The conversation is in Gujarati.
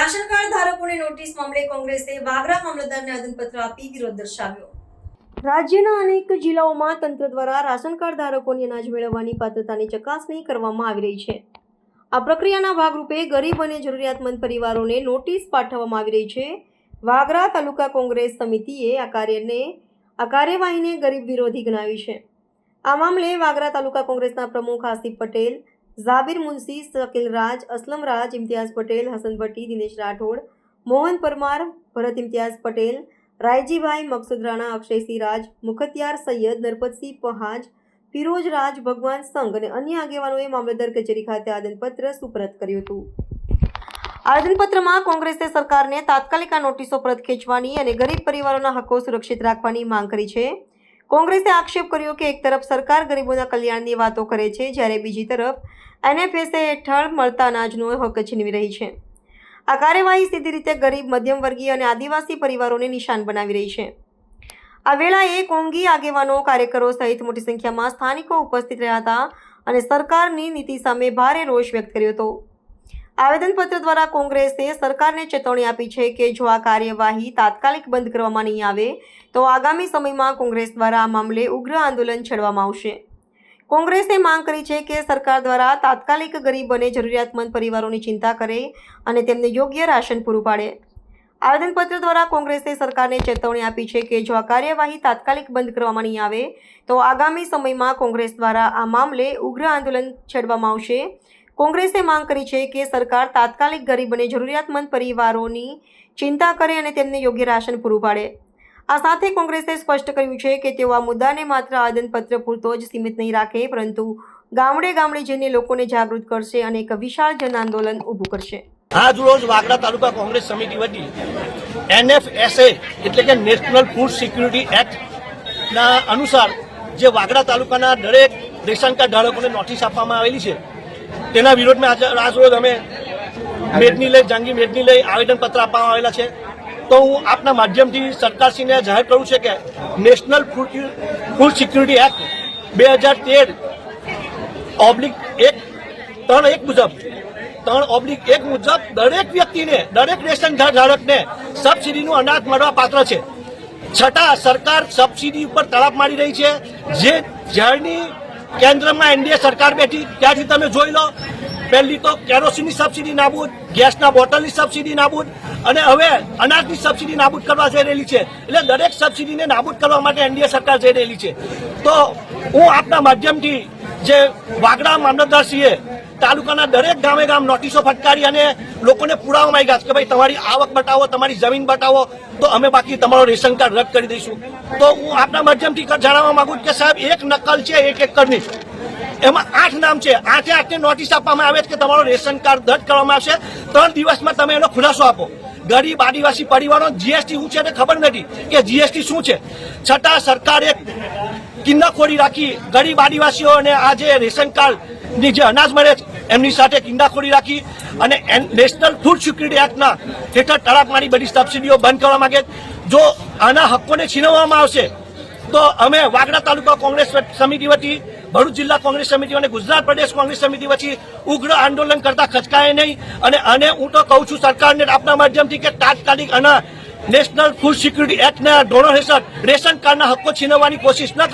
રાશન કાર્ડ ધારકોને નોટિસ મામલે કોંગ્રેસે વાગરા મામલતદારને આદનપત્ર આપી વિરોધ દર્શાવ્યો. રાજ્યના અનેક જિલ્લાઓમાં તંત્ર દ્વારા રાશન કાર્ડ ધારકોની અનાજ મેળવવાની પાત્રતાની ચકાસણી કરવામાં આવી રહી છે. આ પ્રક્રિયાના ભાગરૂપે ગરીબ અને જરૂરિયાતમંદ પરિવારોને નોટિસ પાઠવવામાં આવી રહી છે. વાગરા તાલુકા કોંગ્રેસ સમિતિએ આ કાર્યને, આ કાર્યવાહીને ગરીબ વિરોધી ગણાવી છે. આ મામલે વાગરા તાલુકા કોંગ્રેસના પ્રમુખ આસિફ પટેલ ઝાબિર મુનશી શકીલ રાજ અસલમ રાજ ઇમ્તિયાઝ પટેલ હસન ભટ્ટી દિનેશ રાઠોડ મોહન પરમાર ભરત ઇમ્તિયાઝ પટેલ રાયજીભાઈ મકસુદ રાણા અક્ષયસિંહ રાજ મુખતિયાર સૈયદ નરપતસિંહ પહાજ ફિરોજ રાજ ભગવાન સંઘ અને અન્ય આગેવાનોએ મામલતદાર કચેરી ખાતે આદનપત્ર સુપરત કર્યું હતું. આવેદનપત્રમાં કોંગ્રેસે સરકારને તાત્કાલિક આ નોટિસો પરત ખેંચવાની અને ગરીબ પરિવારોના હકો સુરક્ષિત રાખવાની માંગ કરી છે. કોંગ્રેસે આક્ષેપ કર્યો કે એક તરફ સરકાર ગરીબોના કલ્યાણની વાતો કરે છે, જ્યારે બીજી તરફ એનએફએસએ હેઠળ મળતા અનાજનો હક છીનવી રહી છે. આ કાર્યવાહી સીધી રીતે ગરીબ મધ્યમ વર્ગીય અને આદિવાસી પરિવારોને નિશાન બનાવી રહી છે. આ વેળાએ કોંગી આગેવાનો, કાર્યકરો સહિત મોટી સંખ્યામાં સ્થાનિકો ઉપસ્થિત રહ્યા હતા અને સરકારની નીતિ સામે ભારે રોષ વ્યક્ત કર્યો હતો. આવેદનપત્ર દ્વારા કોંગ્રેસે સરકારને ચેતવણી આપી છે કે જો આ કાર્યવાહી તાત્કાલિક બંધ કરવામાં નહીં આવે, તો આગામી સમયમાં કોંગ્રેસ દ્વારા આ મામલે ઉગ્ર આંદોલન છેડવામાં આવશે. કોંગ્રેસે માંગ કરી છે કે સરકાર દ્વારા તાત્કાલિક ગરીબ અને જરૂરિયાતમંદ પરિવારોની ચિંતા કરે અને તેમને યોગ્ય રાશન પૂરું પાડે. આવેદનપત્ર દ્વારા કોંગ્રેસે સરકારને ચેતવણી આપી છે કે જો આ કાર્યવાહી તાત્કાલિક બંધ કરવામાં નહીં આવે, તો આગામી સમયમાં કોંગ્રેસ દ્વારા આ મામલે ઉગ્ર આંદોલન છેડવામાં આવશે કોંગ્રેસે માંગ કરી છે કે સરકાર તાત્કાલિક ગરીબ અને જરૂરિયાતમંદ પરિવારોની ચિંતા કરે અને તેમને યોગ્ય રાશન પૂરું પાડે. આ સાથે કોંગ્રેસે સ્પષ્ટ કર્યું છે કે તેઓ આ મુદ્દાને માત્ર આવેદનપત્ર પૂરતો જ સીમિત નહીં રાખે, પરંતુ ગામડે ગામડે જઈને લોકોને જાગૃત કરશે અને એક વિશાળ જન આંદોલન ઊભું કરશે. આજ રોજ વાગડા તાલુકા કોંગ્રેસ સમિતિ વતી એનએફએસએ એટલે કે નેશનલ ફૂડ સિક્યુરિટી એક્ટ ના અનુસાર જે વાગડા તાલુકાના દરેક રેશન કાર્ડ ધારકોને નોટિસ આપવામાં આવેલી છે તેના વિરોધમાં આજે આજ રોજ અમે મેટની લઈ, જંગી મેટની લઈ આવેદનપત્ર આપવામાં આવેલા છે. તો હું આપના માધ્યમથી સરકારશ્રીને જાહેર કરું છે કે national food food security act બે હજાર તેર ઓબ્લિક એક, ત્રણ એક મુજબ, ત્રણ ઓબ્લિક એક મુજબ દરેક વ્યક્તિને, દરેક રેશન ધારકને સબસિડીનું અનાજ મળવા પાત્ર છે. છતાં સરકાર સબસિડી ઉપર તળાપ મારી રહી છે. જે જ્યારની કેન્દ્રમાં એનડીએ સરકાર બેઠી, ત્યાંથી તમે જોઈ લો. પહેલી તો કેરોસીનની સબસિડી નાબૂદ, ગેસના બોટલની સબસિડી નાબૂદ અને હવે અનાજની સબસિડી નાબૂદ કરવા જઈ રહેલી છે. એટલે દરેક સબસિડીને નાબૂદ કરવા માટે એનડીએ સરકાર જઈ રહેલી છે. તો હું આપના માધ્યમથી જે વાગડા મામલતદારશ્રીએ તાલુકાના દરેક ગામે ગામ નોટિસો ફટકારી અને લોકોને પુરાવા માંગ્યા છે કે ભાઈ તમારી આવક બતાવો, તમારી જમીન બતાવો, તો અમે બાકી તમારો રેશન કાર્ડ રદ કરી દઈશું. તો હું આપના માધ્યમથી જણાવવા માંગુ છું કે સાહેબ, એક નકલ છે, એક એકરની. એમાં આઠ નામ છે. આઠે આઠને નોટિસ આપવામાં આવે છે કે તમારો રેશન કાર્ડ રદ કરવામાં આવશે. ત્રણ દિવસમાં તમે એનો ખુલાસો આપો. ગરીબ આદિવાસી પરિવારો જીએસટી શું છે ખબર નથી કે જીએસટી શું છે. છતાં સરકારે કિન્નાખોરી રાખી ગરીબ આદિવાસીઓ અને આ જે રેશન કાર્ડની જે અનાજ મળે છે એમની સાથે કિંડાખોરી રાખી અને નેશનલ ફૂડ સિક્યુરિટી એક્ટના હેઠળ તળાપમારી બધી સબસિડીઓ બંધ કરવા માંગે. જો આના હક્કોને છીનવવામાં આવશે, તો અમે વાગડા તાલુકા કોંગ્રેસ સમિતિ વતી, ભરૂચ જિલ્લા કોંગ્રેસ સમિતિ અને ગુજરાત પ્રદેશ કોંગ્રેસ સમિતિ વચ્ચે ઉગ્ર આંદોલન કરતા ખચકાય નહીં. અને અને હું તો કહું છું સરકારને આપના માધ્યમથી કે તાત્કાલિક આના નેશનલ ફૂડ સિક્યુરિટી એક્ટના ધોરણ હેઠળ રેશન કાર્ડના હક્કો છીનવવાની કોશિશ ન કરે.